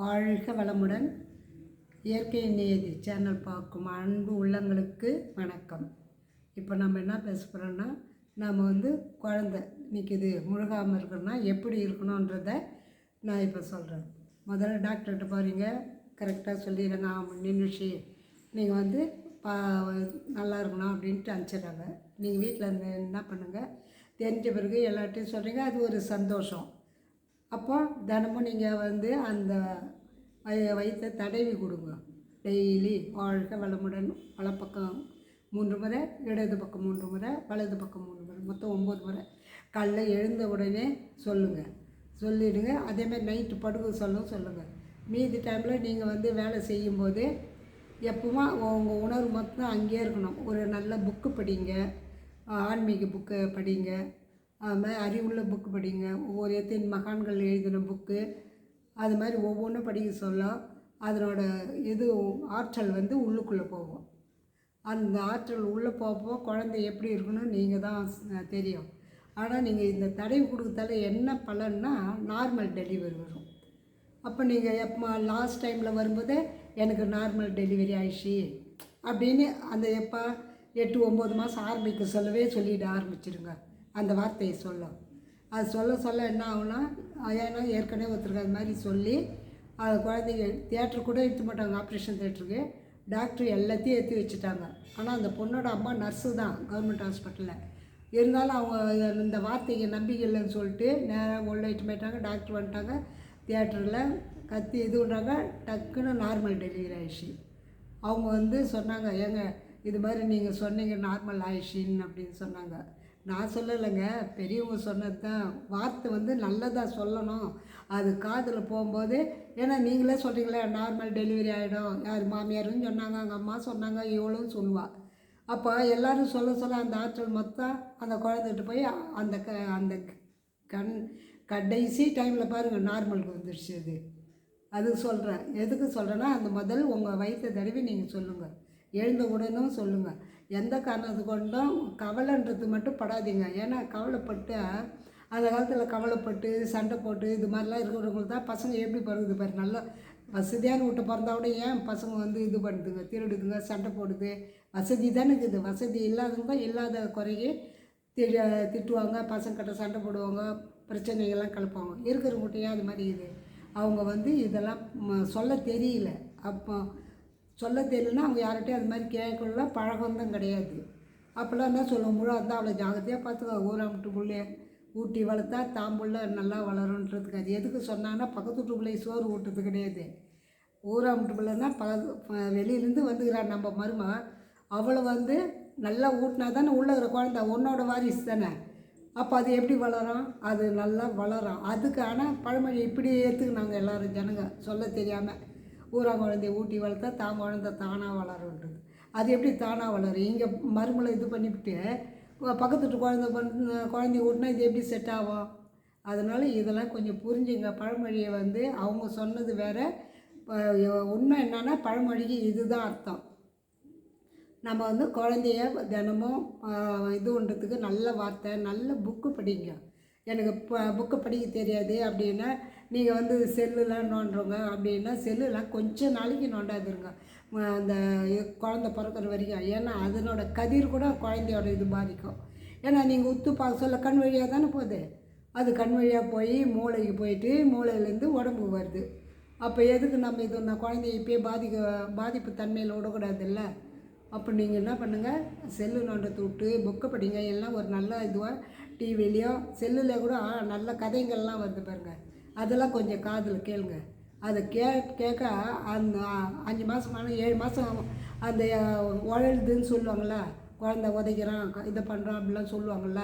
வாழ்க வளமுடன். இயற்கை நேதி சேனல் பார்க்கும் அன்பு உள்ளங்களுக்கு வணக்கம். இப்போ நம்ம என்ன பேச போகிறோன்னா நம்ம வந்து குழந்த நிற்கிது முழுகாமல் இருக்கணும்னா எப்படி இருக்கணுன்றத நான் இப்போ சொல்கிறேன் முதல்ல டாக்டர்கிட்ட போகிறீங்க கரெக்டாக சொல்லிடுங்க. ஆமாம் நின்றுச்சு நீங்கள் வந்து பா நல்லா இருக்கணும் அப்படின்ட்டு அனுப்பிச்சிடுறாங்க. நீங்கள் வீட்டில் என்ன பண்ணுங்கள் தெரிஞ்ச பிறகு எல்லார்ட்டையும் சொல்கிறீங்க அது ஒரு சந்தோஷம். அப்போ தினமும் நீங்கள் வந்து அந்த வய வயிற்றை தடவி கொடுங்க. டெய்லி வாழ்க வளமுடன். வலப்பக்கம் மூன்று முறை இடது பக்கம் மூன்று முறை வலது பக்கம் மூன்று முறை மொத்தம் ஒம்பது முறை. காலைல எழுந்த உடனே சொல்லுங்கள் சொல்லிவிடுங்க அதேமாதிரி நைட்டு படுக்க சொல்லவும் சொல்லுங்கள் மீதி டைமில் நீங்கள் வந்து வேலை செய்யும்போது எப்பவுமா உங்கள் உணர்வு மொத்தம் அங்கேயே இருக்கணும். ஒரு நல்ல புக்கு படிங்க. ஆன்மீக புக்கு படிங்க. அது மாதிரி அறிவுள்ள புக்கு படிங்க. ஒவ்வொரு எத்தின் மகான்கள் எழுதின புக்கு அது மாதிரி ஒவ்வொன்றும் படிக்க சொல்ல அதனோட இது ஆற்றல் வந்து உள்ளுக்குள்ளே போகும். அந்த ஆற்றல் உள்ளே போகப்போ குழந்தை எப்படி இருக்கணும் நீங்கள் தான் தெரியும். ஆனால் நீங்கள் இந்த தடவி கொடுக்கறதால என்ன பலன்னா நார்மல் டெலிவரி வரும். அப்போ நீங்கள் எப்போ லாஸ்ட் டைமில் வரும்போது எனக்கு நார்மல் டெலிவரி ஆயிடுச்சு. அப்படின்னு அந்த எப்போ எட்டு ஒம்பது மாதம் ஆரம்பிக்க சொல்லவே சொல்லிட ஆரம்பிச்சிடுங்க அந்த வார்த்தையை சொல்ல அது சொல்ல சொல்ல என்ன ஆகும்னா ஏன்னா ஏற்கனவே ஒருத்தருக்கு அது மாதிரி சொல்லி அது குழந்தைங்க தேட்டர் கூட எடுத்து மாட்டாங்க ஆப்ரேஷன் தேட்டருக்கு டாக்டர் எல்லாத்தையும் ஏற்றி வச்சுட்டாங்க. ஆனால் அந்த பொண்ணோட அம்மா நர்ஸு தான் கவர்மெண்ட் ஹாஸ்பிட்டலில் இருந்தாலும் அவங்க இந்த வார்த்தைக்கு நம்பிக்கை இல்லைன்னு சொல்லிட்டு நேராக ஓல்ட் போயிட்டாங்க டாக்டர் வந்துட்டாங்க தியேட்டரில் கத்தி இது பண்ணுறாங்க டக்குன்னு நார்மல் டெலிவரி ஆயிடுச்சு. அவங்க வந்து சொன்னாங்க ஏங்க இது மாதிரி நீங்கள் சொன்னீங்க நார்மல் ஆயிடுச்சின்னு அப்படின்னு சொன்னாங்க. நான் சொல்லலைங்க. பெரியவங்க சொன்னது தான் வார்த்தை வந்து நல்லதாக சொல்லணும். அது காதில் போகும்போது ஏன்னா நீங்களே சொல்கிறீங்களே நார்மல் டெலிவரி ஆகிடும் யார் மாமியாருன்னு சொன்னாங்க அவங்க அம்மா சொன்னாங்க இவ்வளோன்னு சொல்லுவாள் அப்போ எல்லாரும் சொல்ல சொல்ல அந்த ஆற்றல் மொத்தம் அந்த குழந்தைகிட்ட போய் அந்த க அந்த கண் கடைசி டைமில் பாருங்கள் நார்மலுக்கு வந்துடுச்சு அது. அது சொல்கிறேன் எதுக்கு சொல்கிறேன்னா அந்த முதல் உங்கள் வயிற்றை தடவி நீங்கள் சொல்லுங்கள் எழுந்த உடனும் சொல்லுங்கள் எந்த காரணத்து கொண்டும் கவலைன்றது மட்டும் படாதீங்க. ஏன்னா கவலைப்பட்டு அந்த காலத்தில் கவலைப்பட்டு சண்டை போட்டு இது மாதிரிலாம் இருக்கிறவங்களுக்கு தான் பசங்க எப்படி பிறகுது பாரு. நல்லா வசதியான வீட்டை பிறந்தா கூட ஏன் பசங்க வந்து இது பண்ணுதுங்க திருடுதுங்க சண்டை போடுது? வசதி தானே இருக்குது. வசதி இல்லாதவங்க இல்லாத குறையே தி திட்டுவாங்க. பசங்கக்கிட்ட சண்டை போடுவாங்க பிரச்சனைகள்லாம் கிளப்பாங்க இருக்கிறவங்ககிட்ட ஏன் அது மாதிரி இது. அவங்க வந்து இதெல்லாம் ம- சொல்ல தெரியல. அப்போ சொல்ல தெரியலனா அவங்க யார்கிட்டையும் அது மாதிரி கேட்கலாம் பழக்கம் கிடையாது. அப்போல்லாம் என்ன சொல்லுவோம் முழு இருந்தால் அவ்வளோ ஜாகிரதையாக பார்த்துக்கோ ஊராமட்டு ஊட்டி வளர்த்தா தாம்புள்ள நல்லா வளரும்ன்றதுக்கு அது. எதுக்கு சொன்னாங்கன்னா பக்கத்து வீட்டு பிள்ளை சோறு ஊட்டுறது கிடையாது. ஊராமட்டு பிள்ளைன்னா பக வெளியிலேருந்து வந்துக்கிறாள் நம்ம மருமா அவளை வந்து நல்லா ஊட்டினா தானே உள்ளே இருக்கிற குழந்தை உன்னோட வாரிசு தானே. அப்போ அது எப்படி வளரும்? அது நல்லா வளரும். அதுக்கு ஆனால் பழமொழி இப்படி ஏற்றுக்குனாங்க எல்லாரும் ஜனங்க சொல்ல தெரியாமல் ஊரா குழந்தைய ஊட்டி வளர்த்தா தான் குழந்தை தானாக வளருன்றது. அது எப்படி தானாக வளரும்? இங்கே மருமலை இது பண்ணிவிட்டு பக்கத்து வீட்டு குழந்தை பண்ண குழந்தைய ஊட்டினா இது எப்படி செட் ஆகும்? அதனால் இதெல்லாம் கொஞ்சம் புரிஞ்சுங்க. பழமொழியை வந்து அவங்க சொன்னது வேற. உண்மை என்னென்னா பழமொழிக்கு இதுதான் அர்த்தம். நம்ம வந்து குழந்தைய தினமும் இது பண்ணுறதுக்கு நல்ல வார்த்தை நல்ல புக்கு படிங்க. எனக்கு இப்போ புக்கு படிக்க தெரியாது அப்படின்னா நீங்கள் வந்து செல்லுலாம் நோண்டுறவங்க அப்படின்னா செல்லுலாம் கொஞ்ச நாளைக்கு நோண்டாதுருங்க. அந்த குழந்த பிறக்கிற வரைக்கும். ஏன்னா அதனோட கதிர் கூட குழந்தையோட இது பாதிக்கும். ஏன்னா நீங்கள் உத்து பார்க்க சொல்ல கண் வழியாக தானே போகுது? அது கண் வழியாக போய் மூளைக்கு போயிட்டு மூளையிலேருந்து உடம்புக்கு வருது. அப்போ எதுக்கு நம்ம இது நான் குழந்தைய இப்பயே பாதிக்க பாதிப்பு தன்மையில் விடக்கூடாதுல்ல? அப்போ நீங்கள் என்ன பண்ணுங்கள் செல்லு நோண்டத்தை விட்டு புக்கை படிங்க. எல்லாம் ஒரு நல்ல இதுவாக டிவிலையோ செல்லில் கூட நல்ல கதைங்கள்லாம் வருது பாருங்கள் அதெல்லாம் கொஞ்சம் காதில் கேளுங்க. அதை கே கேட்க அந்த அஞ்சு மாதமான ஏழு மாதம் அந்த உழலுதுன்னு சொல்லுவாங்கள்ல குழந்தை உதைக்கிறான் இதை பண்ணுறான் அப்படிலாம் சொல்லுவாங்கள்ல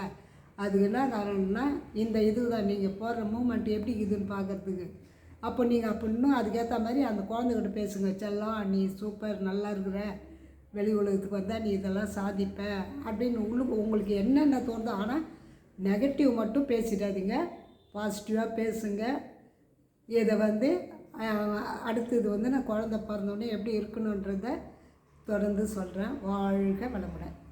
அதுக்கு என்ன காரணம்னா இந்த இது தான் நீங்கள் போடுற மூமெண்ட் எப்படி இருக்குதுன்னு பார்க்குறதுக்கு அப்போ நீங்கள் அப்போ இன்னும் அதுக்கேற்ற மாதிரி அந்த குழந்தைகிட்ட பேசுங்க. செல்லம் நீ சூப்பர் நல்லா இருக்கிற வெளி உலகத்துக்கு வந்தால் நீ இதெல்லாம் சாதிப்ப அப்படின்னு உள்ளுக்கு உங்களுக்கு என்னென்ன தோணுதோ ஆனால் நெகட்டிவ் மட்டும் பேசிடாதீங்க. பாசிட்டிவாக பேசுங்க. இதை வந்து அடுத்தது வந்து நான் குழந்த பிறந்தோடனே எப்படி இருக்கணுன்றத தொடர்ந்து சொல்கிறேன் வாழ்க வளமுடன்.